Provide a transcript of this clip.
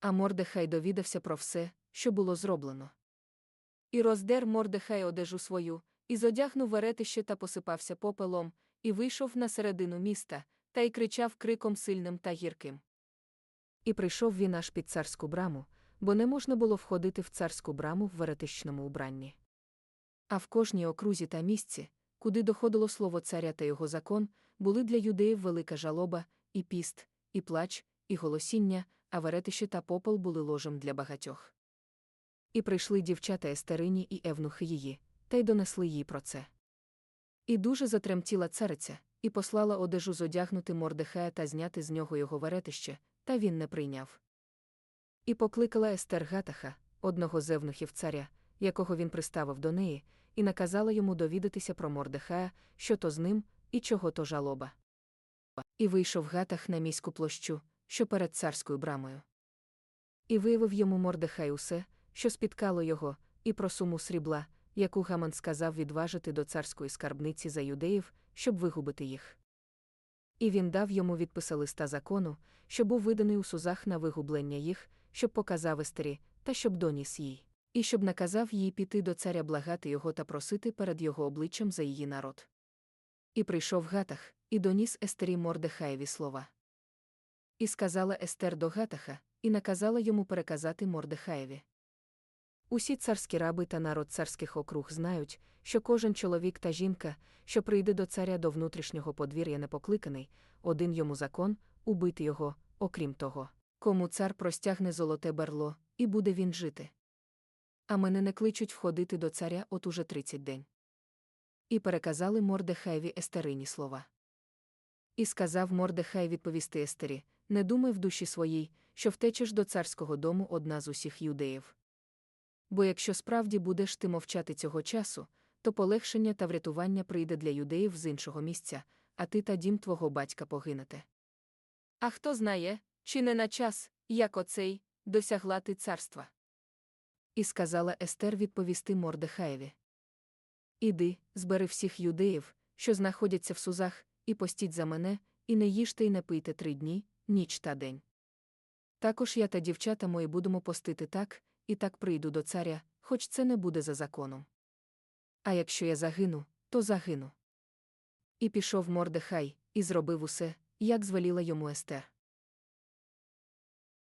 А Мордехай довідався про все, що було зроблено. І роздер Мордехай одежу свою, і зодягнув веретище та посипався попелом, і вийшов на середину міста, та й кричав криком сильним та гірким. І прийшов він аж під царську браму, бо не можна було входити в царську браму в веретичному убранні. А в кожній окрузі та місці, куди доходило слово царя та його закон, були для юдеїв велика жалоба, і піст, і плач, і голосіння, а веретище та попел були ложем для багатьох. І прийшли дівчата Естерині і евнухи її, та й донесли їй про це. І дуже затремтіла цариця, і послала одежу зодягнути Мордехая та зняти з нього його веретище, та він не прийняв. І покликала Естер Гатаха, одного з евнухів царя, якого він приставив до неї, і наказала йому довідатися про Мордехая, що то з ним, і чого то жалоба. І вийшов Гатах на міську площу, що перед царською брамою. І виявив йому Мордехай усе, що спіткало його, і про суму срібла, яку Гаман сказав відважити до царської скарбниці за юдеїв, щоб вигубити їх. І він дав йому відписа листа закону, що був виданий у сузах на вигублення їх, щоб показав Естері, та щоб доніс їй, і щоб наказав їй піти до царя благати його та просити перед його обличчям за її народ. І прийшов Гатах, і доніс Естері Мордехаєві слова. І сказала Естер до Гатаха, і наказала йому переказати Мордехаєві. Усі царські раби та народ царських округ знають, що кожен чоловік та жінка, що прийде до царя до внутрішнього подвір'я непокликаний, один йому закон убити його, окрім того, кому цар простягне золоте берло, і буде він жити. А мене не кличуть входити до царя от уже тридцять день. І переказали Мордехаєві Естерині слова. І сказав Мордехай відповісти Естері: Не думай в душі своїй, що втечеш до царського дому одна з усіх юдеїв. Бо якщо справді будеш ти мовчати цього часу, то полегшення та врятування прийде для юдеїв з іншого місця, а ти та дім твого батька погинете. А хто знає, чи не на час, як оцей, досягла ти царства? І сказала Естер відповісти Мордехаєві. Іди, збери всіх юдеїв, що знаходяться в сузах, і постіть за мене, і не їжте й не пийте три дні, ніч та день. Також я та дівчата мої будемо постити так, і так прийду до царя, хоч це не буде за законом. А якщо я загину, то загину. І пішов Мордехай, і зробив усе, як звеліла йому Естер.